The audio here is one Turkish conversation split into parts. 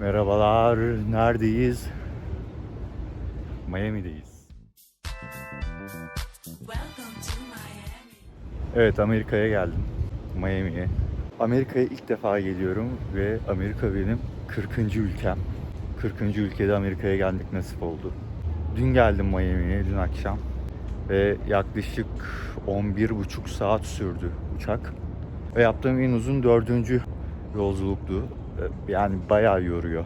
Merhabalar, neredeyiz? Miami'deyiz. Evet, Amerika'ya geldim. Miami'ye. Amerika'ya ilk defa geliyorum ve Amerika benim 40. ülkem. 40. ülkede Amerika'ya gelmek nasip oldu. Dün geldim Miami'ye, dün akşam. Ve yaklaşık 11,5 saat sürdü uçak. Ve yaptığım en uzun dördüncü yolculuktu. Ee, Yani bayağı yoruyor.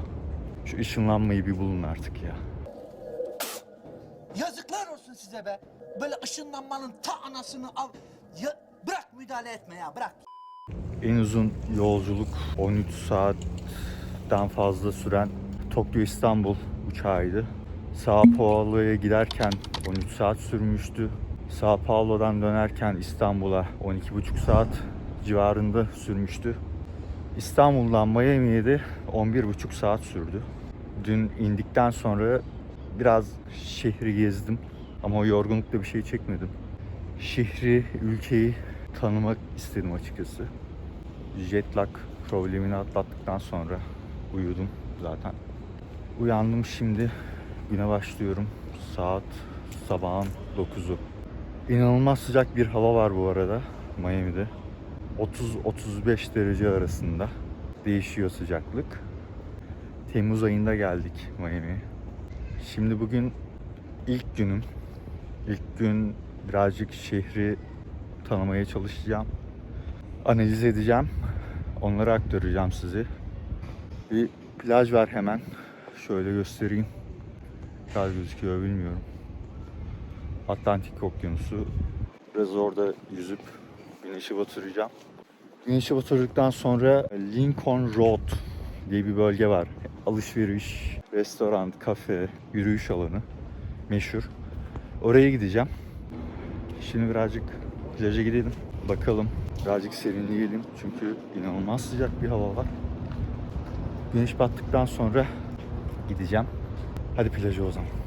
Şu ışınlanmayı bir bulun artık ya. Yazıklar olsun size be. Böyle ışınlanmanın ta anasını al. Ya, bırak müdahale etme ya bırak. En uzun yolculuk 13 saatten fazla süren Tokyo İstanbul uçağıydı. Sao Paulo'ya giderken 13 saat sürmüştü. Sao Paulo'dan dönerken İstanbul'a 12,5 saat civarında sürmüştü. İstanbul'dan Miami'ye de 11,5 saat sürdü. Dün indikten sonra biraz şehri gezdim ama o yorgunlukta bir şey çekmedim. Şehri, ülkeyi tanımak istedim açıkçası. Jet lag problemini atlattıktan sonra uyudum zaten. Uyandım şimdi güne başlıyorum. Saat sabahın 9'u. İnanılmaz sıcak bir hava var bu arada Miami'de. 30-35 derece arasında değişiyor sıcaklık. Temmuz ayında geldik Miami'ye. Şimdi bugün ilk günüm. İlk gün birazcık şehri tanımaya çalışacağım. Analiz edeceğim. Onları aktaracağım size. Bir plaj var hemen. Şöyle göstereyim. Biraz gözüküyor bilmiyorum. Atlantik Okyanusu. Biraz orada yüzüp güneşi batıracağım. Güneşi batırdıktan sonra Lincoln Road diye bir bölge var. Alışveriş, restoran, kafe, yürüyüş alanı meşhur. Oraya gideceğim. Şimdi birazcık plaja gidelim. Bakalım. Birazcık serinleyelim. Çünkü inanılmaz sıcak bir hava var. Güneş battıktan sonra gideceğim. Hadi plaja o zaman.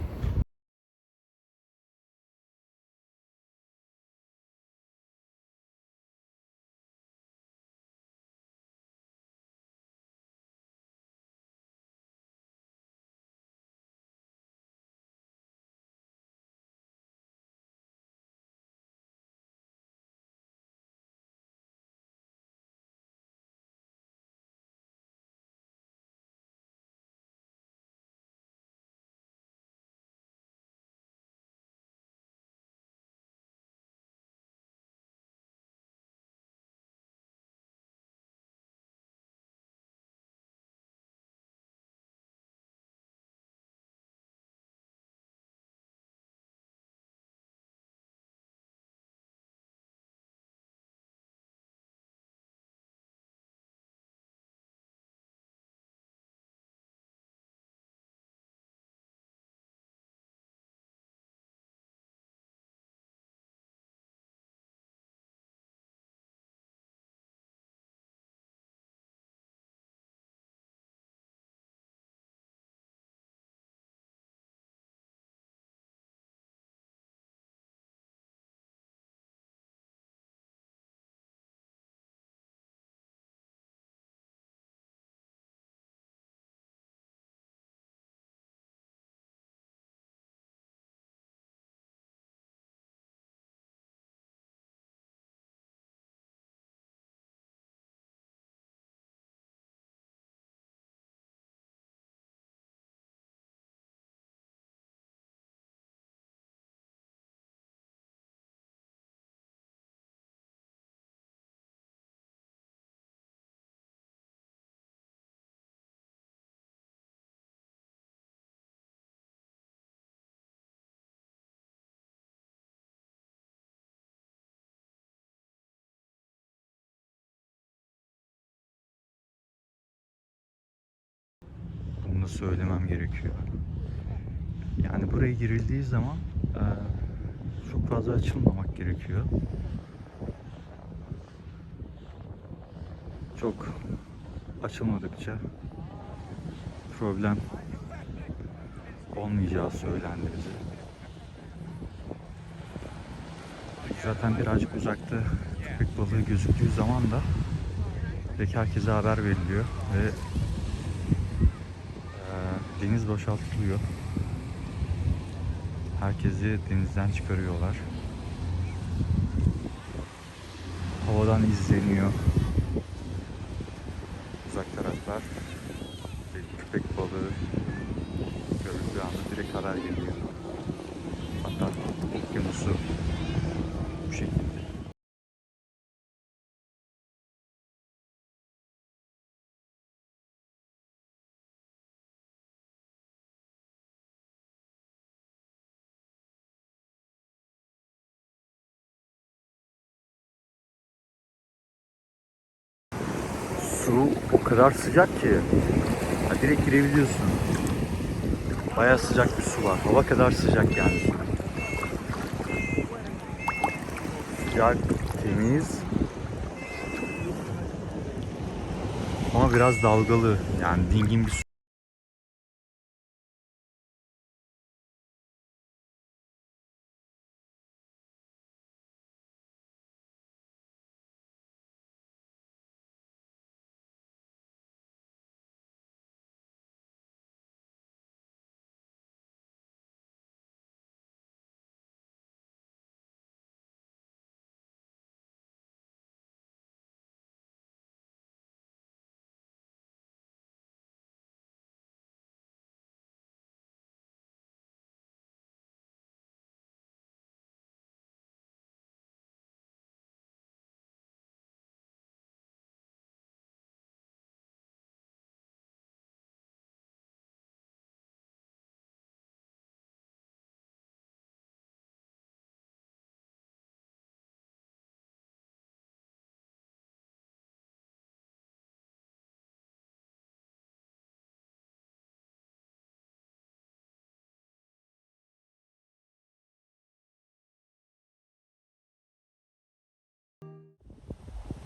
Da söylemem gerekiyor. Yani buraya girildiği zaman eee, çok fazla açılmamak gerekiyor. Çok açılmadıkça problem olmayacağı söylendi bize. Zaten birazcık uzakta köpek balığı gözüktüğü zaman da direkt herkese haber veriliyor ve deniz boşaltılıyor. Herkesi denizden çıkarıyorlar. Havadan izleniyor. Uzak taraflar ve köpek balığı görüldüğü anda direkt haber geliyor. Hatta okyanusu bu şekilde. Su o kadar sıcak ki ha, direkt girebiliyorsun. Baya sıcak bir su var. Hava kadar sıcak yani. Sıcak, temiz. Ama biraz dalgalı. Yani dingin bir su.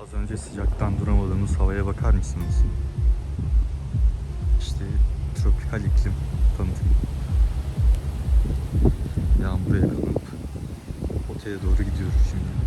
Az önce sıcaktan duramadığımız havaya bakar mısınız? İşte tropikal iklim tanıtım. Yağmura yakalanıp otele doğru gidiyoruz şimdi.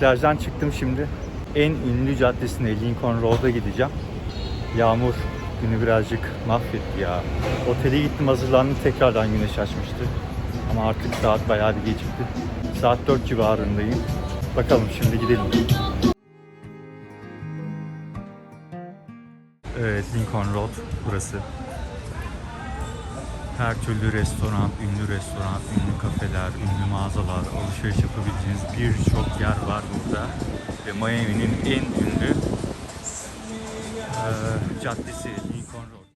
Plajdan çıktım şimdi. En ünlü caddesine Lincoln Road'a gideceğim. Yağmur günü birazcık mahvetti ya. Otele gittim hazırlandım tekrardan güneş açmıştı. Ama artık saat bayağı bir gecikti. Saat 4 civarındayım. Bakalım şimdi gidelim. Evet Lincoln Road burası. Her türlü restoran, ünlü restoran, ünlü kafeler, ünlü mağazalar, alışveriş yapabileceğiniz birçok yer var burada. Ve Miami'nin en ünlü eee caddesi Lincoln Road.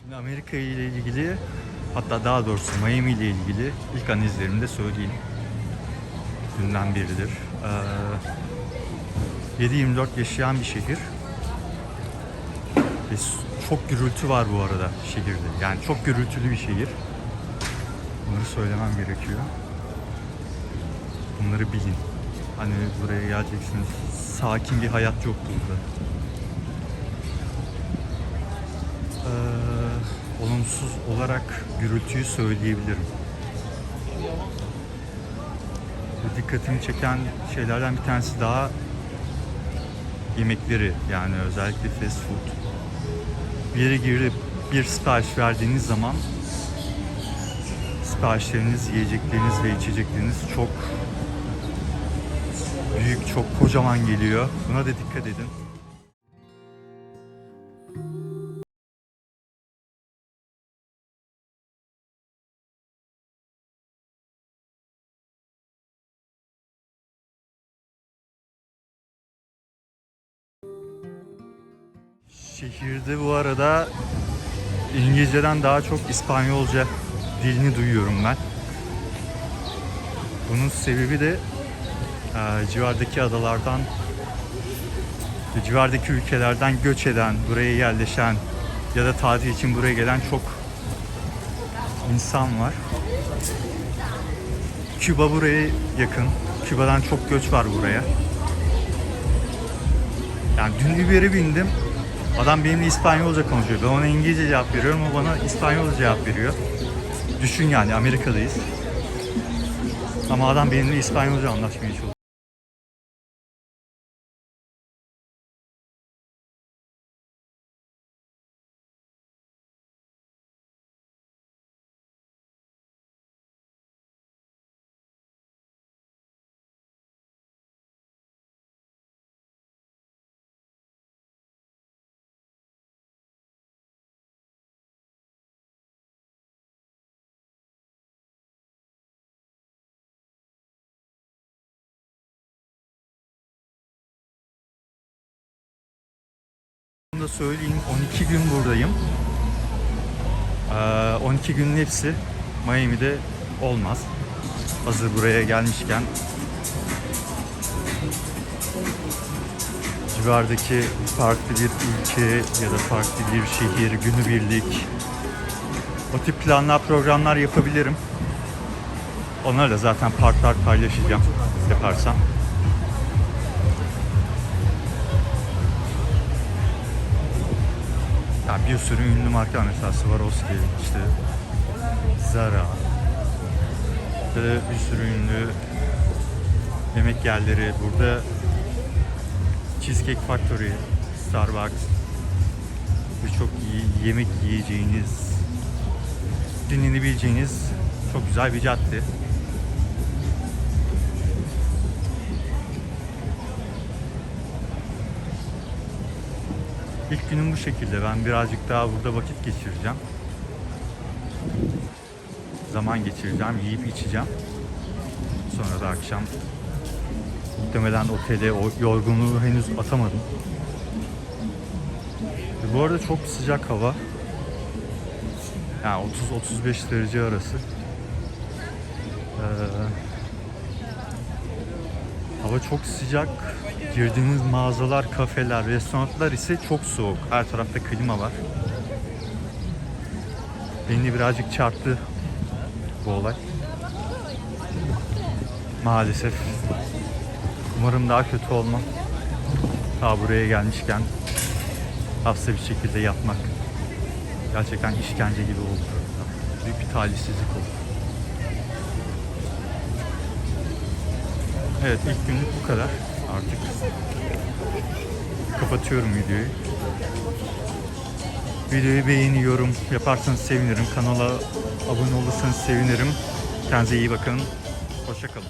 Şimdi Amerika ile ilgili hatta daha doğrusu Miami ile ilgili ilk analizlerimi de söyleyeyim. Dünden beridir. Ee, 7-24 yaşayan bir şehir. Ve çok gürültü var bu arada şehirde. Yani çok gürültülü bir şehir. Bunları söylemem gerekiyor. Bunları bilin. Hani buraya geleceksiniz. Sakin bir hayat yok burada. Ee, olumsuz olarak gürültüyü söyleyebilirim. Dikkatimi çeken şeylerden bir tanesi daha yemekleri yani özellikle fast food. Bir yere girip bir sipariş verdiğiniz zaman siparişleriniz, yiyecekleriniz ve içecekleriniz çok büyük, çok kocaman geliyor. Buna da dikkat edin. Şehirde bu arada İngilizceden daha çok İspanyolca dilini duyuyorum ben. Bunun sebebi de e, civardaki adalardan civardaki ülkelerden göç eden, buraya yerleşen ya da tatil için buraya gelen çok insan var. Küba buraya yakın. Küba'dan çok göç var buraya. Yani dün Uber'e bindim. Adam benimle İspanyolca konuşuyor. Ben ona İngilizce cevap veriyorum. O bana İspanyolca cevap veriyor. Düşün yani Amerika'dayız. Ama adam benimle İspanyolca anlaşmaya çalışıyor. Da söyleyeyim 12 gün buradayım. Ee, 12 günün hepsi Miami'de olmaz. Hazır buraya gelmişken civardaki farklı bir ülke ya da farklı bir şehir, günübirlik o tip planlar, programlar yapabilirim. Onları da zaten partlar paylaşacağım yaparsam. Ya bir sürü ünlü marka mesela Swarovski, işte Zara, ve bir sürü ünlü yemek yerleri. Burada Cheesecake Factory, Starbucks, birçok yemek yiyeceğiniz, dinlenebileceğiniz çok güzel bir cadde. İlk günüm bu şekilde. Ben birazcık daha burada vakit geçireceğim. Zaman geçireceğim, yiyip içeceğim. Sonra da akşam muhtemelen otele o yorgunluğu henüz atamadım. Ve bu arada çok sıcak hava. Yani 30-35 derece arası. Ee, hava çok sıcak. Girdiğiniz mağazalar, kafeler, restoranlar ise çok soğuk. Her tarafta klima var. Beni birazcık çarptı bu olay. Maalesef. Umarım daha kötü olmam. Ta buraya gelmişken hasta bir şekilde yatmak gerçekten işkence gibi oldu. Büyük bir talihsizlik oldu. Evet ilk günlük bu kadar. Artık kapatıyorum videoyu. Videoyu beğeni, yorum yaparsanız sevinirim. Kanala abone olursanız sevinirim. Kendinize iyi bakın. Hoşçakalın.